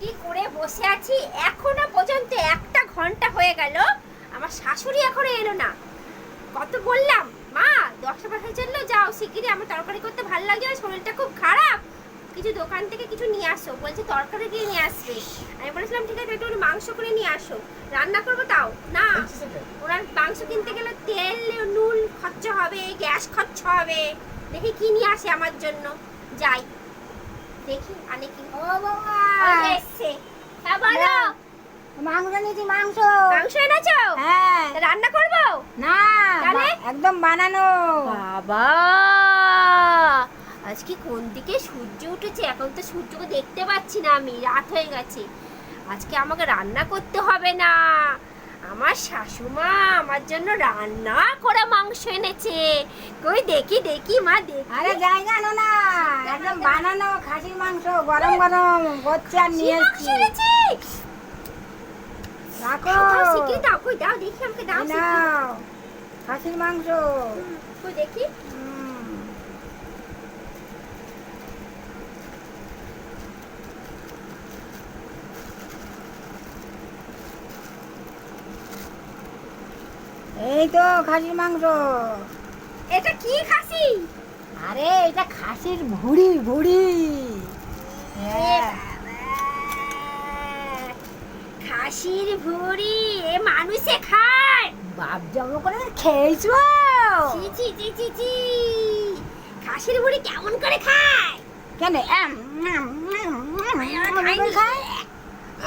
কি করে বসে আছি এখনও পর্যন্ত একটা ঘণ্টা হয়ে গেল আমার শাশুড়ি এখনও এলো না। কত বললাম মা দশটা পাখা চলল যাও শিগগিরই আমার তরকারি করতে ভালো লাগে আর শরীরটা খুব খারাপ। কিছু দোকান থেকে কিছু নিয়ে আসো বলছে তরকারি দিয়ে নিয়ে আসবে। আমি বলেছিলাম ঠিক আছে একটু মাংস করে নিয়ে আসো রান্না করব তাও। না ওনার মাংস কিনতে গেলে তেল নুন খরচা হবে গ্যাস খরচা হবে। দেখি কি নিয়ে আসে আমার জন্য যাই। দেখি আনে কি ও বাবা হ্যাঁ বলো। মাংস নিয়েছি মাংস। মাংস এনেছো? হ্যাঁ। রান্না করব? না তাহলে? একদম বানানো। বাবা! আজকে কোন দিকে সূর্য উঠেছে? এখন তো সূর্যকে দেখতে পাচ্ছি না আমি রাত হয়ে গেছে। আজকে আমাকে রান্না করতে হবে না। আমার শাশুমা আমার জন্য রান্না করে মাংস এনেছে। কই দেখি দেখি মা দেখি। আরে জায়গা নো না একদম বানানো খাসির মাংস গরম গরম করছে আর নিয়ে এসছি রাখো। দাও, দাও, কই দাও দেখি আমাকে দাও নাও খাসির মাংস। কই দেখি। এই তো খাসির মাংস এটা কি খাসি আরে এটা খাসির ভুড়ি ভুড়ি হ্যাঁ খাসির ভুড়ি এ মানুষে খায় বাপ জন্ম করে খেয়েছো চি চি চি চি চি খাসির ভুড়ি কেমন করে খায় কেন?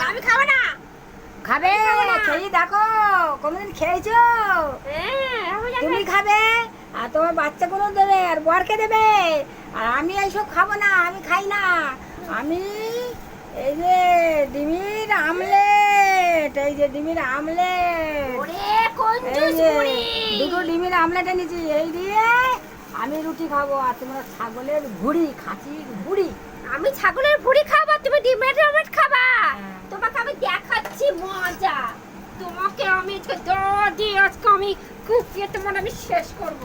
আমি খাব না খাবে? খেয়ে দেখো কোনদিন খেয়েছো? হ্যাঁ, তুমি খাবে? আর তোমার বাচ্চাগুলো দেবে আর বরকে দেবে। আর আমি এইসব খাব না আমি খাই না। আমি এই যে ডিমির আমলেট এই যে ডিমির আমলেট। এই যে দুটো ডিমের আমলেট এনেছি এই দিয়ে আমি রুটি খাব আর তোমরা ছাগলের ভুড়ি খাসির ভুড়ি। আমি ছাগলের ভুড়ি খাব তুমি ডিমের আমলেট খাবা হ্যাঁ। তোমাকে আমি দেখাচ্ছি মজা দাদি আজকে আমি কুকিয়ে তোমার আমি শেষ করব।